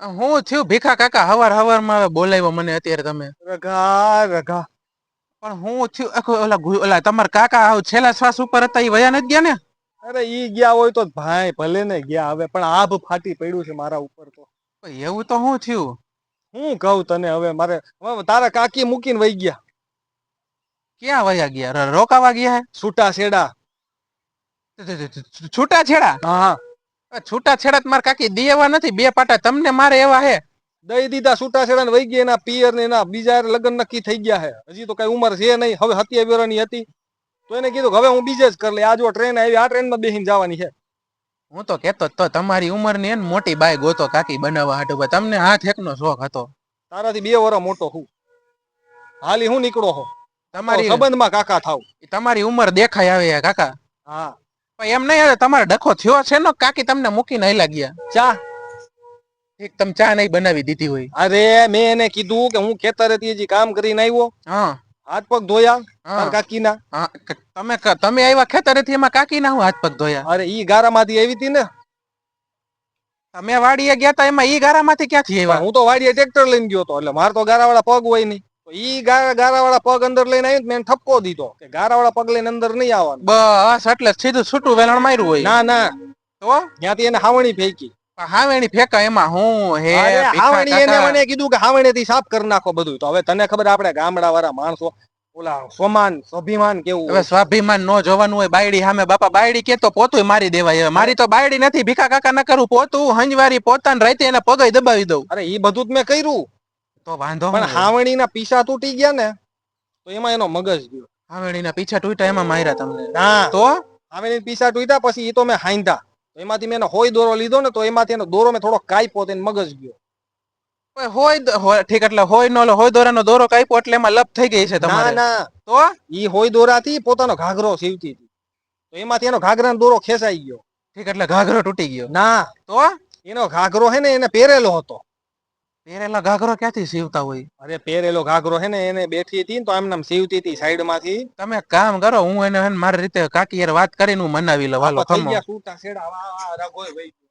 હું થયું? ભીખા કાકા હવાર હવારમાં બોલાવ્યો મને અત્યારે તમે. રઘા રઘા. પણ હું થયું? આખો ઓલા ઓલા તમારા કાકા આવ છેલ્લા શ્વાસ ઉપર હતા એ વયા નથી ગયા ને? અરે ઈ ગયા હોય તો ભાઈ ભલે ને ગયા હવે પણ આભ ફાટી પડ્યું છે મારા ઉપર તો. એવું તો હું થયું? હું કહું તને હવે મારે તારા કાકી મૂકીને વહી ગયા. ક્યાં વયા ગયા? રોકાવા ગયા હે? છૂટા છેડા છૂટા છેડા હા. છૂટા છેડા તો કાકી દેવા નથી બે પાટા તમને મારે એવા હે. દઈ દીધા છૂટા છેડા વહી ગયા એના પિયર ને એના બીજા લગ્ન નક્કી થઈ ગયા હે. હજી તો કઈ ઉંમર છે નહીં હવે હત્યા વેરાની હતી. તો એને કીધું હવે હું બીજે જ કરી લે આ જો ટ્રેન આવી આ ટ્રેનમાં બેસીને જવાની છે હું તો કેતો તો તમારી ઉંમરની એને મોટી બાય ગોતો કાકી બનાવવા હાટુ તમને હાથ એકનો શોખ હતો. તારાથી બે વર્ષ મોટો હું. હાલી હું નીકળો હો. તમારી સંબંધમાં કાકા થાવ. તમારી ઉંમર દેખાય આવે કાકા. હા. એમ નહીં હવે તમારે ડખો થયો છે ને કાકી તમને મૂકીને હેલા ગયા. ચા? એક તમે ચા નહીં બનાવી દીધી હોય. અરે મેં એને કીધું કે હું ખેતરેથી હજી કામ કરીને આવ્યો. હા. હાથ પગ ધોયા કાકી ના તમે તમે આવ્યા ખેતરેથી એમાં કાકી ના હું હાથ પગ ધોયા? અરે ઈ ગારામાંથી આવી હતી ને. તમે વાડીએ ગયા તા એમાં ઈ ગારામાંથી ક્યાંથી પણ આવ્યા? હું તો વાડીએ ટ્રેક્ટર લઈને ગયો તો એટલે માર તો ગારાવાળા પગ હોય નહીં. તો ઈ ગારાવાળા પગ અંદર લઈને આવ્યો મેં ઠપકો દીધો. કે ગારાવાળા પગ લઈને અંદર નહીં આવવાનું. બસ એટલે સીધું છૂટું વેલણ માર્યું હોય. ના ના. તો? ત્યાંથી એને હાવણી ફેંકી. હાવણી ફેંકા એમાં હું હે હાવણી એને મને કીધું કે હાવણીથી સાફ કરી નાખો બધું. તો હવે તને ખબર આપણે ગામડા વાળા માણસો ઓલા સોમાન સ્વાભિમાન કેવું હવે સ્વાભિમાન નો જોવાનું હોય બાયડી સામે બાપા બાયડી કે તો પોતું મારી દેવાય. હવે મારી તો બાયડી નથી ભીખા કાકા ના કરું પોતું હંજવારી પોતાને રાતે એને પગ દબાવી દઉં. અરે એ બધું જ મેં કર્યું. તો વાંધો પણ હાવણીના પીસા તૂટી ગયા ને તો એમાં એનો મગજ ગયો. હાવણીના પીછા તૂટ્યા એમાં માર્યા તમને. ના. તો? હાવણીના પીસા તૂટ્યા પછી એ તો મેં હાંધા તો એમાંથી મેં એનો હોય દોરો લીધો ને તો એમાંથી એનો દોરો મેં થોડો કાપ્યો તો મગજ ગયો. હોય ઠીક એટલે હોય નો હોય દોરાનો દોરો કાપ્યો એટલે એમાં લપ થઈ ગઈ છે તમારે. ના. તો? ઈ હોય દોરાથી પોતાનો ઘાઘરો સીવતી હતી. તો એમાંથી એનો ઘાઘરાનો દોરો ખેંચાઈ ગયો. ઠીક એટલે ઘાઘરો તૂટી ગયો. ના. તો? એનો ઘાઘરો હે ને એને પહેરેલો હતો. પહેરેલા ઘાઘરો ક્યાંથી સીવતા હોય? અરે પહેરેલો ઘાઘરો હે ને એને બેઠી હતી ને તો આમ સીવતી હતી સાઈડમાંથી તમે કામ કરો હું એને મારી રીતે કાકી યાર વાત કરીને હું મનાવી લઉં. હાલો થઈ ગયા સૂતા છેડા વા, વા, રઘોય વહી ગયો.